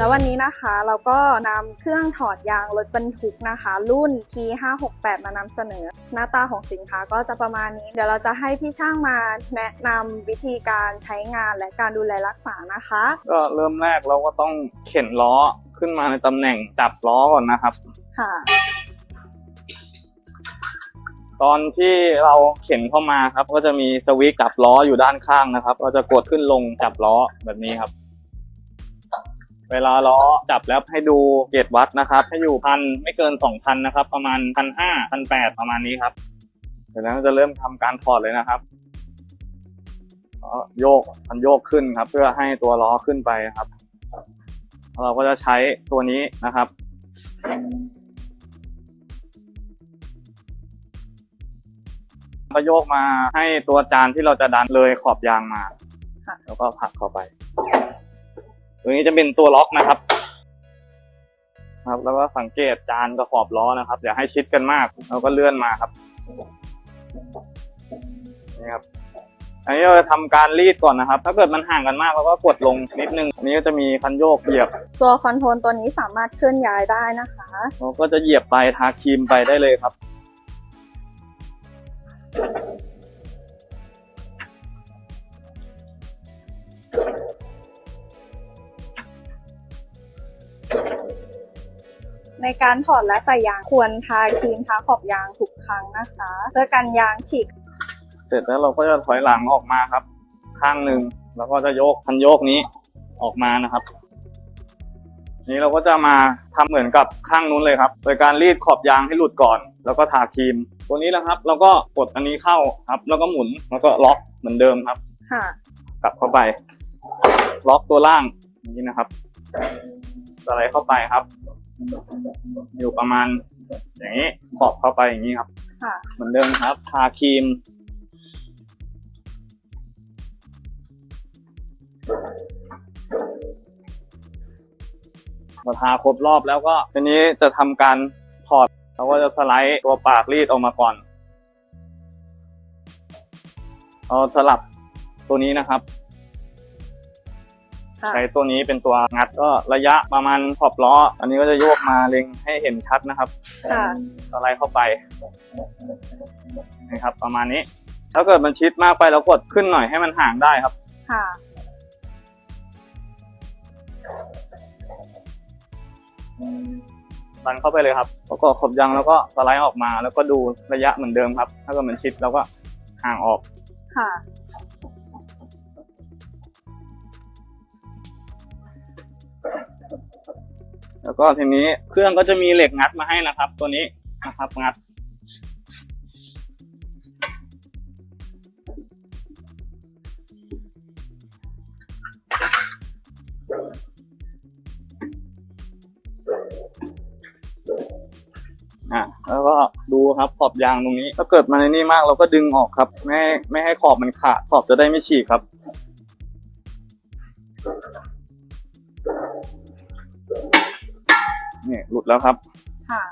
แล้ววันนี้นะคะเราก็นำเครื่องถอดยางรถบรรทุกนะคะ รุ่น T568 มานำเสนอ หน้าตาของสินค้าก็จะประมาณนี้ เดี๋ยวเราจะให้พี่ช่างมาแนะนำวิธีการใช้งานและการดูแลรักษานะคะ ก็เริ่มแรกเราก็ต้องเข็นล้อขึ้นมาในตำแหน่งจับล้อก่อนนะครับ ค่ะ ตอนที่เราเข็นเข้ามาครับ ก็จะมีสวิตช์จับล้ออยู่ด้านข้างนะครับ ก็จะกดขึ้นลงจับล้อแบบนี้ครับ เวลาล้อจับแล้วให้ดูเกจวัดนะครับให้อยู่พันไม่เกินสองพันนะครับประมาณพันห้าพันแปดประมาณนี้ครับเสร็จแล้วก็จะเริ่มทำการถอดเลยนะครับก็โยกพันโยกขึ้นครับ เพื่อให้ตัวล้อขึ้นไปครับ เราก็จะใช้ตัวนี้นะครับก็โยกมาให้ตัวจานที่เราจะดันเลยขอบยางมาค่ะแล้วก็ผลักเข้าไป ตัวนี้จะเป็นตัวล็อกนะครับ ครับ แล้วก็สังเกตจานกับขอบล้อนะครับ อย่าให้ชิดกันมากแล้วก็เลื่อนมาครับนี่ครับอันนี้เราจะทำการรีดก่อนนะครับ ถ้าเกิดมันห่างกันมากเราก็กดลงนิดนึงอันนี้ก็จะมีคันโยกเหยียบ ตัวคอนโทรลตัวนี้สามารถเคลื่อนย้ายได้นะคะเราก็จะเหยียบไปทาครีมไปได้เลยครับ ในการถอดและใส่ยางควรทาครีมทาขอบยางทุกครั้งนะคะ เพื่อกันยางฉีกเสร็จแล้วเราก็จะถอยหลังออกมาครับ ข้างหนึ่งแล้วก็จะโยกคันโยกนี้ออกมานะครับ นี้เราก็จะมาทำเหมือนกับข้างนู้นเลยครับ โดยการรีดขอบยางให้หลุดก่อน แล้วก็ทาครีม ตัวนี้นะครับ เราก็กดอันนี้เข้าครับ แล้วก็หมุนแล้วก็ล็อกเหมือนเดิมครับค่ะกลับเข้าไป ล็อกตัวล่างอย่างนี้นะครับสไลด์เข้าไปครับ อยู่ประมาณ อย่างนี้ขอบเข้าไปอย่างนี้ครับค่ะ เหมือนเดิมครับ ทาครีม พอทาครบรอบแล้วก็ ทีนี้จะทำการถอดเราก็จะสไลด์ตัวปากรีดออกมาก่อน เอาสลับตัวนี้นะครับค่ะ ใช้ตัวนี้เป็นตัวงัดก็ระยะประมาณขอบล้อ อันนี้ก็จะโยกมาเล็งให้เห็นชัดนะครับค่ะสไลด์เข้าไปนะครับ ประมาณนี้ ถ้าเกิดมันชิดมากไปเรากดขึ้นหน่อยให้มันห่างได้ครับค่ะดันเข้าไปเลยครับแล้วก็ขบยางแล้วก็สไลด์ออกมา แล้วก็ดูระยะเหมือนเดิมครับ ถ้าเกิดมันชิดเราก็ห่างออกค่ะ แล้วก็ทีนี้เครื่องก็จะมีเหล็กงัดมาให้นะครับ ตัวนี้นะครับงัด อะแล้วก็ดูครับขอบยางตรงนี้ ถ้าเกิดมันในนี่มากเราก็ดึงออกครับ ไม่ให้ไม่ให้ขอบมันขาดขอบจะได้ไม่ฉีกครับ นี่หลุดแล้วครับ ค่ะ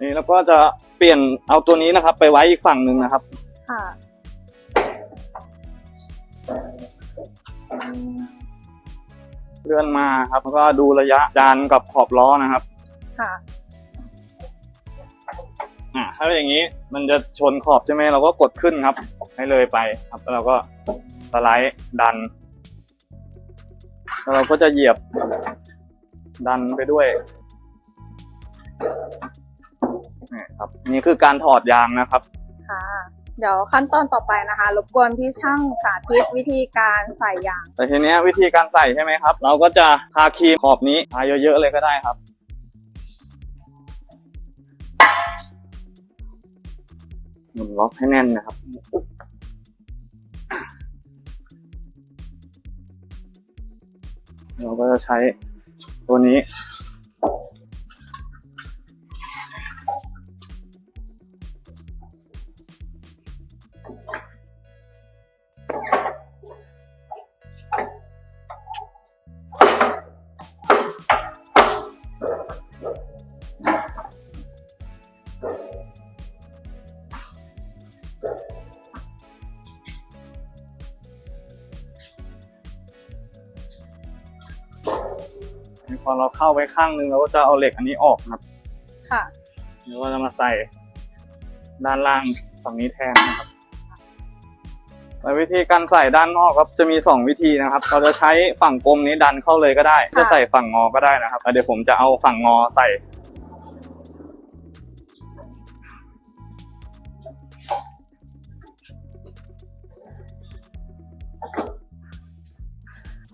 นี่แล้วก็จะเปลี่ยนเอาตัวนี้นะครับ ไปไว้อีกฝั่งหนึ่งนะครับ ค่ะเลื่อนมาครับแล้วก็ดูระยะจานกับขอบล้อนะครับ ค่ะ อ่าถ้าอย่างนี้มันจะชนขอบใช่ไหมเราก็กดขึ้นครับ ให้เลยไปครับแล้วเราก็สไลด์ดันแล้วเราก็จะเหยียบดันไปด้วยนี่ครับนี่คือการถอดยางนะครับ ค่ะ เดี๋ยวขั้นตอนต่อไปนะคะ รบกวนพี่ช่างสาธิตวิธีการใส่ยาง แต่ทีเนี้ยวิธีการใส่ใช่ไหมครับ เราก็จะทาครีมขอบนี้ทาเยอะๆเลยก็ได้ครับ หมุนล็อกให้แน่นนะครับ เราก็จะใช้ตัวนี้ พอเราเข้าไปข้างนึงเราก็จะเอาเหล็กอันนี้ออกนะครับ ค่ะ แล้วก็จะมาใส่ด้านล่างฝั่งนี้แทนนะครับแล้ววิธีการใส่ด้านนอกครับจะมีสองวิธีนะครับ เราจะใช้ฝั่งกลมนี้ดันเข้าเลยก็ได้ค่ะจะใส่ฝั่งงอก็ได้นะครับแล้วเดี๋ยวผมจะเอาฝั่งงอใส่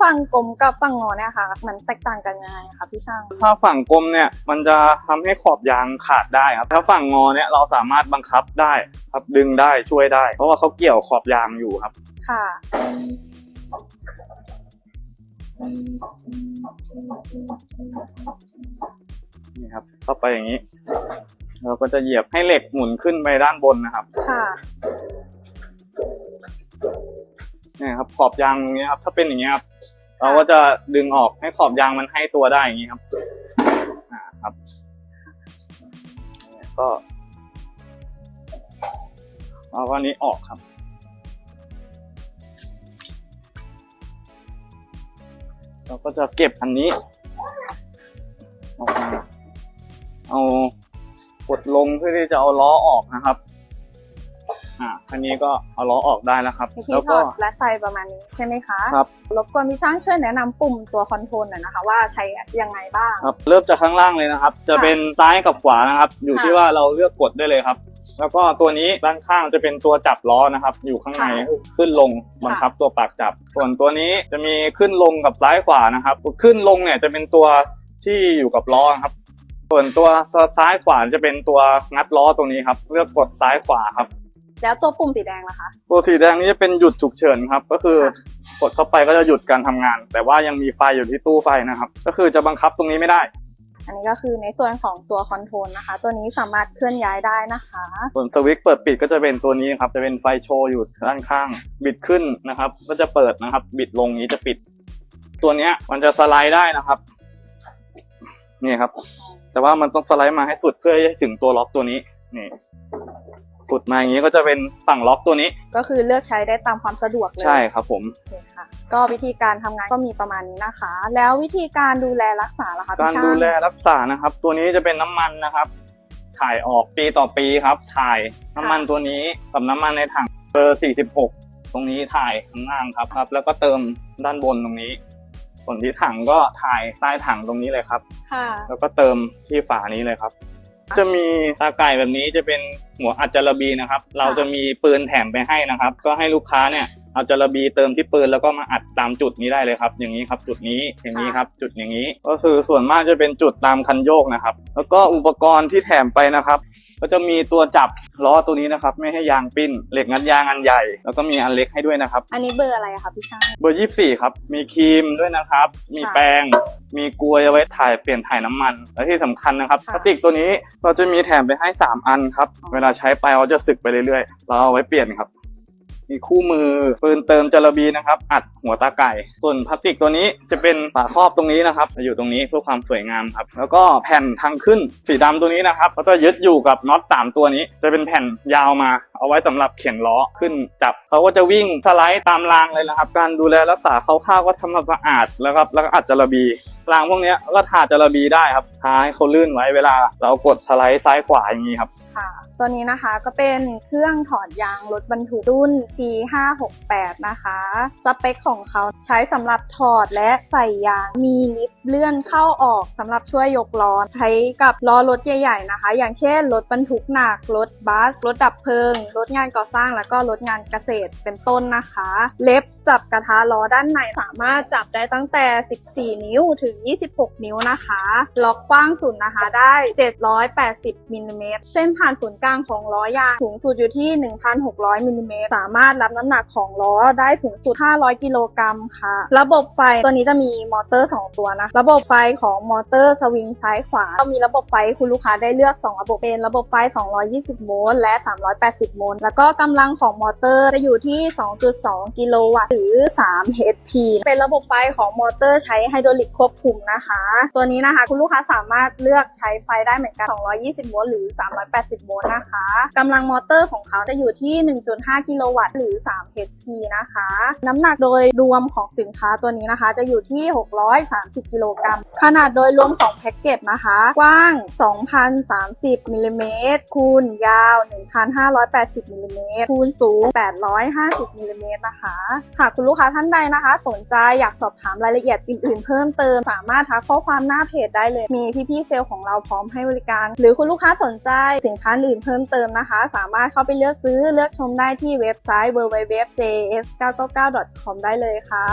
ฝั่งกลมกับฝั่งงอเนี่ยค่ะ มันแตกต่างกันยังไงคะพี่ช่าง ถ้าฝั่งกลมเนี่ยมันจะทำให้ขอบยางขาดได้ครับ ถ้าฝั่งงอเนี่ยเราสามารถบังคับได้ครับดึงได้ช่วยได้ เพราะว่าเขาเกี่ยวขอบยางอยู่ครับ ค่ะ นี่ครับเข้าไปอย่างนี้ เราก็จะเหยียบให้เหล็กหมุนขึ้นไปด้านบนนะครับ ค่ะ เนี่ยครับขอบยางตรงนี้ครับถ้าเป็นอย่างนี้ยครับเราก็จะดึงออกให้ขอบยางมันให้ตัวได้อย่างนี้ครับอ่าครับเนี่ยก็เอาอันนี้ออกครับ เราก็จะเก็บอันนี้ออกมาเอากดลงเพื่อที่จะเอาล้อออกนะครับ อ่าอันนี้ก็เอาล้อออกได้แล้วครับวิธีแล้วถก็ อดและใส่ประมาณนี้ใช่ไหมคะครับ รบกวนพี่ช่างช่วยแนะนำปุ่มตัวคอนโทรลหน่อยนะคะ ว่าใช้ยังไงบ้าง ครับเริ่มจากข้างล่างเลยนะครับ จะเป็นซ้ายกับขวานะครับ อยู่ที่ค่ะว่าเราเลือกกดได้เลยครับ แล้วก็ตัวนี้ด้านข้างจะเป็นตัวจับล้อนะครับ อยู่ข้างในค่ะขึ้นลงบังคับตัวปากจับ ส่วนตัวนี้จะมีขึ้นลงกับซ้ายขวานะครับ ขึ้นลงเนี่ยจะเป็นตัวที่อยู่กับล้อครับ ส่วนตัวซ้ายขวาจะเป็นตัวงัดล้อตรงนี้ครับ เลือกกดซ้ายขวาครับ แล้วตัวปุ่มสีแดงล่ะคะ ตัวสีแดงนี้จะเป็นหยุดฉุกเฉินครับ ก็คือค่ะกดเข้าไปก็จะหยุดการทำงาน แต่ว่ายังมีไฟอยู่ที่ตู้ไฟนะครับ ก็คือจะบังคับตรงนี้ไม่ได้ อันนี้ก็คือในส่วนของตัวคอนโทรลนะคะ ตัวนี้สามารถเคลื่อนย้ายได้นะคะ ส่วนสวิตช์เปิดปิดก็จะเป็นตัวนี้ครับ จะเป็นไฟโชว์อยู่ด้านข้าง บิดขึ้นนะครับ ก็จะเปิดนะครับ บิดลงนี้จะปิด ตัวเนี้ยมันจะสไลด์ได้นะครับ นี่ครับ แต่ว่ามันต้องสไลด์มาให้สุดเพื่อให้ถึงตัวล็อกตัวนี้ นี่ สุดมาอย่างนี้ก็จะเป็นฝั่งล็อกตัวนี้ ก็คือเลือกใช้ได้ตามความสะดวกเลยใช่ครับผมโอเคค่ะก็วิธีการทำงานก็มีประมาณนี้นะคะ แล้ววิธีการดูแลรักษาล่ะคะการพี่ช่างดูแลรักษานะครับ ตัวนี้จะเป็นน้ำมันนะครับ ถ่ายออกปีต่อปีครับ ถ่ายน้ำมันตัวนี้กับน้ำมันในถังเบอร์ 46 ตรงนี้ถ่ายข้างล่างครับครับ แล้วก็เติมด้านบนตรงนี้ ส่วนที่ถังก็ถ่ายใต้ถังตรงนี้เลยครับ ค่ะ แล้วก็เติมที่ฝานี้เลยครับ จะมีตาไก่แบบนี้จะเป็นหัวอัจจระบีนะครับ เราจะมีปืนแถมไปให้นะครับ ก็ให้ลูกค้าเนี่ย เอาจระบีเติมที่ปืนแล้วก็มาอัดตามจุดนี้ได้เลยครับ อย่างนี้ครับจุดนี้อย่างนี้ครับ จุดอย่างนี้ ก็คือส่วนมากจะเป็นจุดตามคันโยกนะครับ แล้วก็อุปกรณ์ที่แถมไปนะครับ ก็จะมีตัวจับล้อตัวนี้นะครับ ไม่ให้ยางปิ้น เหล็กงัดยางอันใหญ่ แล้วก็มีอันเล็กให้ด้วยนะครับ อันนี้เบอร์อะไรอะคะพี่ช่างเบอร์ยี่สี่ครับ มีครีมด้วยนะครับ มีค่ะแป้งมีกลวยเอาไว้ถ่ายเปลี่ยนถ่ายน้ำมัน และที่สำคัญนะครับค่ะพลาสติกตัวนี้เราจะมีแถมไปให้ 3 อันครับอ๋อเวลาใช้ไปเขาจะสึกไปเรื่อยๆ เราเอาไว้เปลี่ยนครับ มีคู่มือปืนเติมจระบีนะครับ อัดหัวตาไก่ ส่วนพลาสติกตัวนี้จะเป็นฝาครอบตรงนี้นะครับ อยู่ตรงนี้เพื่อความสวยงามครับ แล้วก็แผ่นทางขึ้นสีดำตัวนี้นะครับก็จะยึดอยู่กับน็อตสามตัวนี้ จะเป็นแผ่นยาวมา เอาไว้สำหรับเข็นล้อขึ้นจับเขาก็จะวิ่งสไลด์ตามรางเลยนะครับ การดูแลรักษาคร่าวก็ทำความสะอาดแล้วครับแล้วก็อัดจระบีรางพวกนี้ก็ทาจระบีได้ครับทาให้เขาลื่นไว้เวลา เรากดสไลด์ซ้ายขวาอย่างนี้ครับค่ะตัวนี้นะคะก็เป็นเครื่องถอดยางรถบรรทุกรุ่น T568 นะคะ สเปคของเขาใช้สำหรับถอดและใส่ยาง มีลิฟต์เลื่อนเข้าออกสำหรับช่วยยกล้อ ใช้กับล้อรถใหญ่ๆนะคะ อย่างเช่นรถบรรทุกหนัก รถบัส รถดับเพลิง รถงานก่อสร้าง แล้วก็รถงานเกษตรเป็นต้นนะคะ เล็บ จับกระทะล้อด้านในสามารถจับได้ตั้งแต่ 14 นิ้วถึง 26 นิ้วนะคะ ล็อกกว้างสุดนะคะได้ 780มิลลิเมตร เส้นผ่านศูนย์กลางของล้อยางสูงสุดอยู่ที่ 1,600มิลลิเมตร สามารถรับน้ำหนักของล้อได้สูงสุด 500 กิโลกรัมค่ะ ระบบไฟตัวนี้จะมีมอเตอร์ 2 ตัวนะ ระบบไฟของมอเตอร์สวิงซ้ายขวาก็มีระบบไฟคุณลูกค้าได้เลือก 2 ระบบเป็นระบบไฟ 220 โวลต์และ 380 โวลต์ แล้วก็กำลังของมอเตอร์จะอยู่ที่ 2.2 กิโลวัตต์รือ 3 HP เป็นระบบไฟของมอเตอร์ใช้ไฮดรอลิกควบคุมนะคะ ตัวนี้นะคะคุณลูกค้าสามารถเลือกใช้ไฟได้เหมือนกัน 220 โวลต์หรือ 380 โวลต์นะคะกำลังมอเตอร์ของเขาจะอยู่ที่ 1.5 กิโลวัตต์หรือ 3 HP นะคะ น้ำหนักโดยรวมของสินค้าตัวนี้นะคะ จะอยู่ที่ 630 กิโลกรัม ขนาดโดยรวมของแพ็กเกจนะคะ กว้าง 2,030มิลลิเมตรคูณยาว 1,580มิลลิเมตรคูณสูง 850มิลลิเมตรนะคะหากคุณลูกค้าท่านใดนะคะ สนใจอยากสอบถามรายละเอียดอื่นๆเพิ่มเติม สามารถทักข้อความหน้าเพจได้เลย มีพี่ๆเซลล์ของเราพร้อมให้บริการ หรือคุณลูกค้าสนใจสินค้าอื่นเพิ่มเติมนะคะ สามารถเข้าไปเลือกซื้อเลือกชมได้ที่เว็บไซต์ www.js999.com ได้เลยค่ะ